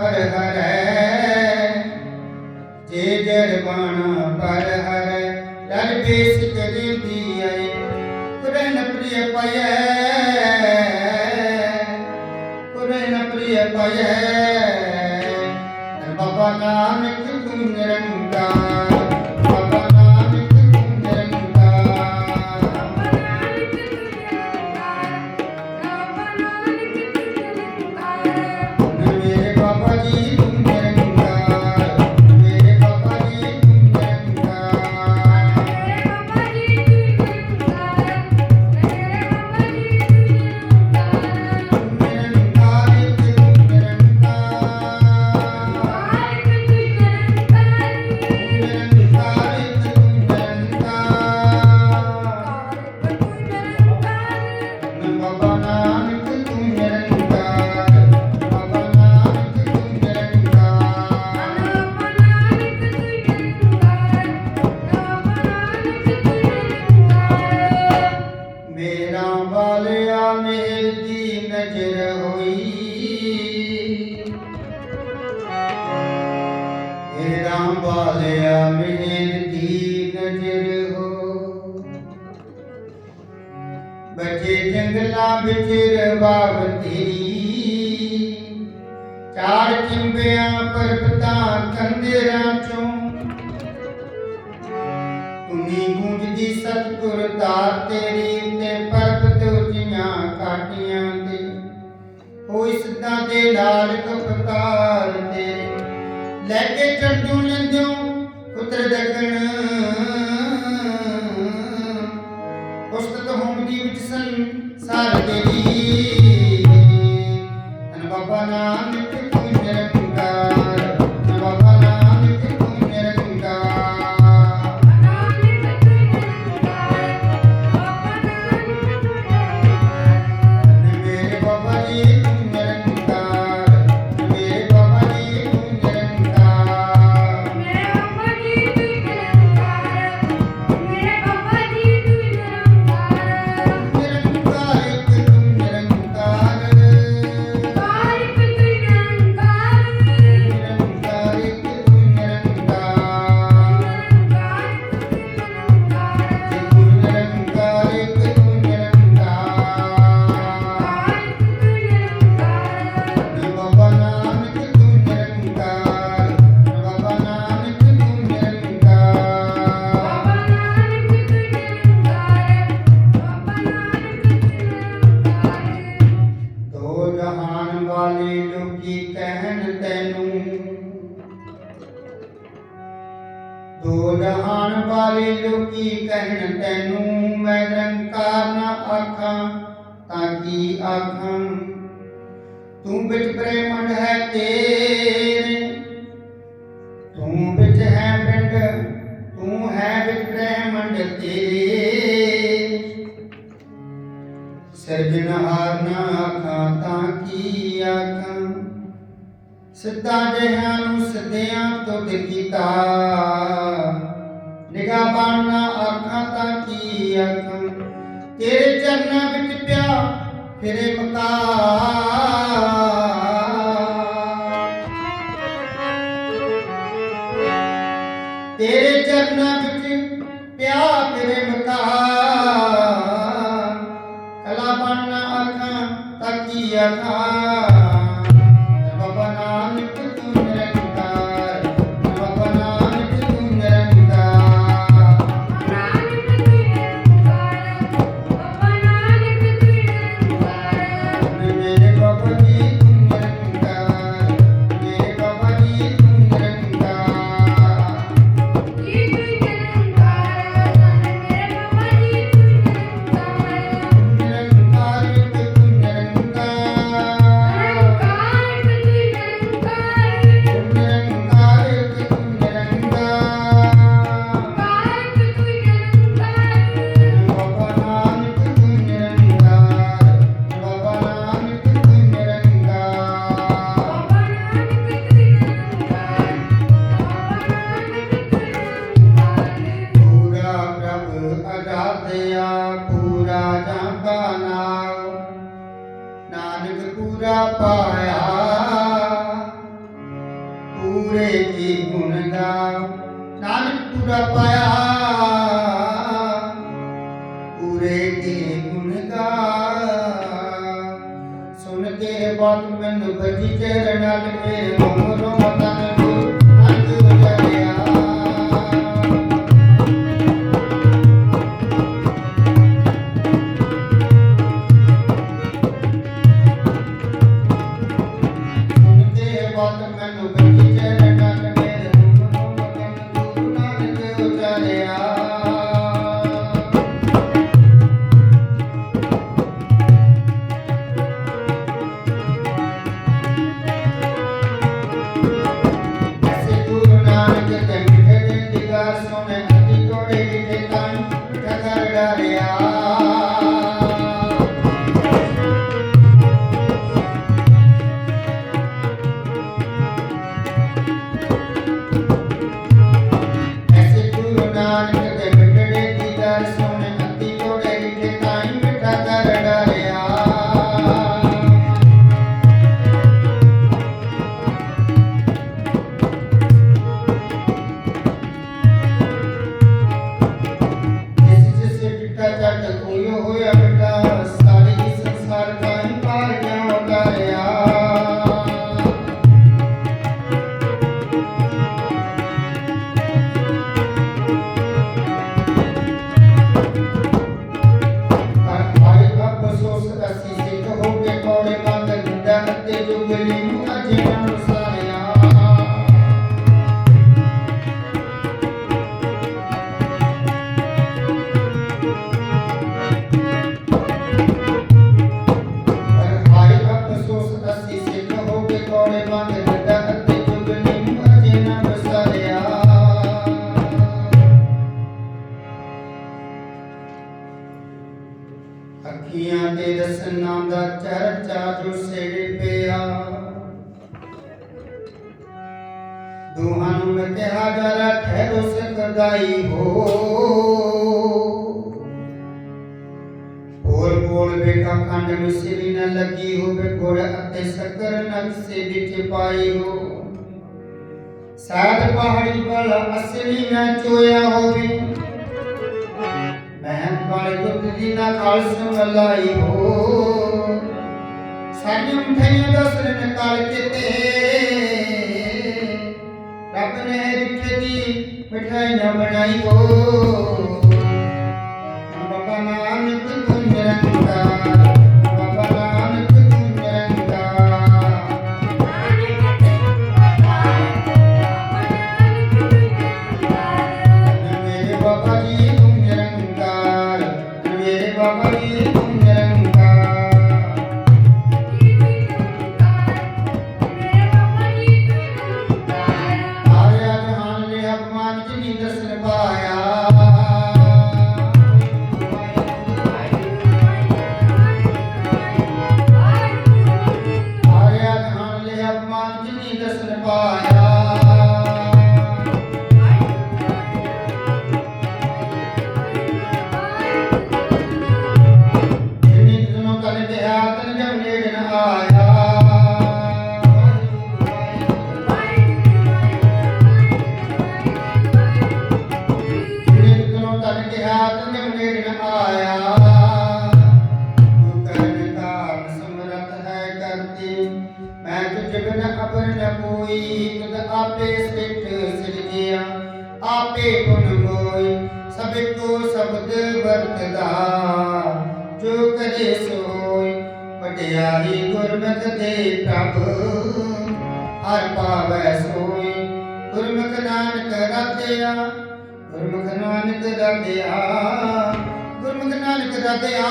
ਪਰ ਹਰੈ ਜੇ ਜੜ ਬਾਣਾ ਪਰ ਹਰੈ ਲੜ ਬੇਸ ਕਰੇ ਦੀਏ ਕੁਰਨ ਪ੍ਰਿਯ ਪਇਐ ਕੁਰਨ ਪ੍ਰਿਯ ਪਇਐ ਬਾਬਾ ਨਾਨਕ ਤੂੰ ਨਿਰੰਕਾਰ ਤੇਰੀ। ਚਾਰ ਚਿੰਬਿਆਂ ਪਰਬਤਾਂ ਕੰਦਰਾਂ ਚੋਂ। ਤੁਮੀ ਗੂੰਜਦੀ ਸਤਿਗੁਰ ਦਾਤ ਤੇਰੀ ਤੇ ਪਰਬਤ ਉੱਚੀਆਂ ਕਾਟੀਆਂ ਤੇ। ਹੋਈ ਸਿੱਧਾਂ ਦੇ ਲਾਲ ਕਪਤਾਰ ਤੇ। ਲੈ ਕੇ ਚੜਦੂ ਲੰਦਿਓ ਪੁੱਤਰ ਦਗਣ ਉਸਤਤ ਹੁੰਦੀ ਵਿੱਚ ਸੰਸਾਰ ਤੇਰੀ ਜਹਾਨ ਲੋਕੀ ਕਹਿਣ, ਤੈਨੂੰ ਮੈਂ ਨਿਰੰਕਾਰ ਨਾ ਆਖਾਂ ਤਾਂ ਕੀ ਆਖਾਂ? ਤੂੰ ਵਿੱਚ ਬ੍ਰਹਮੰਡ ਹੈ ਤੇਰੇ, ਤੂੰ ਵਿੱਚ ਹੈ ਪਿੰਡ, ਤੂੰ ਹੈ ਵਿੱਚ ਬ੍ਰਹਮੰਡ ਤੇਰੇ। ਸਿਰਜਣਹਾਰ ਨਾ ਆਖਾਂ ਤਾਂ ਕੀ ਆਖਾਂ? ਸਿੱਧਾ ਜਿਹਾਂ ਨੂੰ ਸਿੱਧਿਆਂ ਤੁਧ ਕੀਤਾ ਨਿਗਾਹ ਬਾਣਾ ਆਖਾਂ ਤਾਂ ਕੀ ਆਖਾਂ? ਤੇਰੇ ਚਰਨਾਂ ਵਿੱਚ ਪਿਆ ਫਿਰੇ ਮਕਾ ਤੇਰੇ ਚਰਨਾਂ ਵਿੱਚ ਪਿਆ ਤੇਰੇ ਮਕਾ ਕਲਾ ਬਣਨਾ ਆਖਾਂ ਤਾਕੀ ਆਖਾਂ? ਕਰ ਪਾਇਆ। ਪੂਰੇ ਦੀ ਗੁਣ ਗਾ ਸੁਣ ਕੇ ਬਾਤ ਮੈਨੂੰ ਭਜੀ ਚਰਨ ਨਾਲ ਮੇਰੇ Adianta, ਮਨ ਤੇ ਹਾਜ਼ਰ ਠਹਿਰੋ ਸੰਗਦਾਈ ਹੋ। ਹੋਰ ਕੋਲ ਵੇਖਾ ਖੰਡ ਮਿਸਰੀ ਨ ਲੱਗੀ ਹੋਵੇ ਗੁੜ ਅਤੇ ਸ਼ੱਕਰ ਨਕਸੇ ਵਿੱਚ ਪਾਈ ਹੋ। ਸਾਧ ਪਹਾੜੀ ਪਰ ਅਸਲੀ ਨ ਚੋਇਆ ਹੋਵੇ। ਮਹਿੰਤ ਵਾਲੇ ਦੁੱਧ ਦੀ ਨਾ ਖਾਲਸ ਮਲਾਈ ਹੋ। ਸਾਡੀ ਮਠਾਈਆਂ ਦਸਰਨ ਕਾਲ ਕਿਤੇ अपने दुख की मिठाई न बनाई हो ਕਰੇ ਸੋਈ ਵਡਿਆਈ ਗੁਰਮਤ ਦੇ ਪ੍ਰਭ। ਹਰ ਪਾਵੈ ਸੋਈ, ਗੁਰਮੁਖ ਨਾਨਕ ਰਤਿਆ ਗੁਰਮੁਖ ਨਾਨਕ ਰਤਿਆ ਗੁਰਮੁਖ ਨਾਨਕ ਰਤਿਆ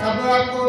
ਸਭ ਕੋ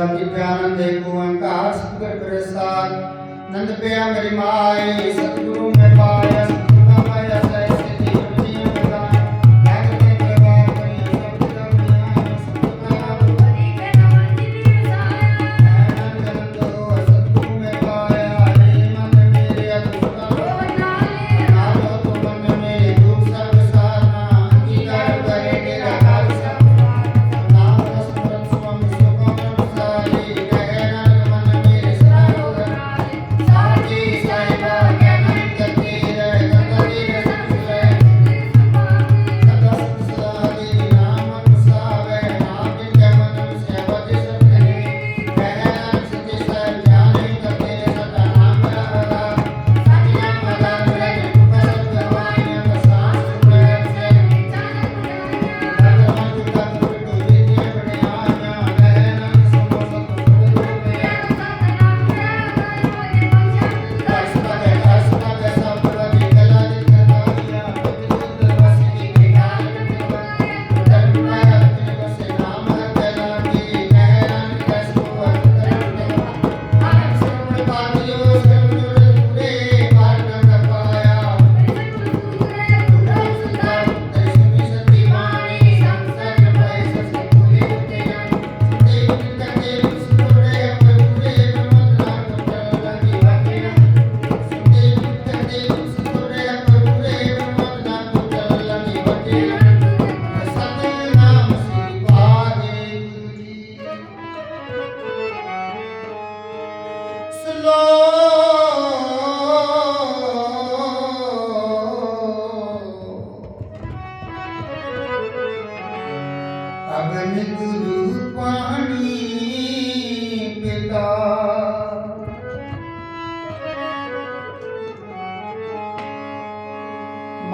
ਲਾਗੀ ਦੇ ਏਕ ਓੰਕਾਰ ਸਤਿਗੁਰ ਪ੍ਰਸਾਦ। ਨੰਦ ਪਿਆ ਮੇਰੀ ਮਾਏ ਸਤਿਗੁਰੂ ਮੈਂ ਪਾਇਆ।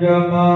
ਜਮਾ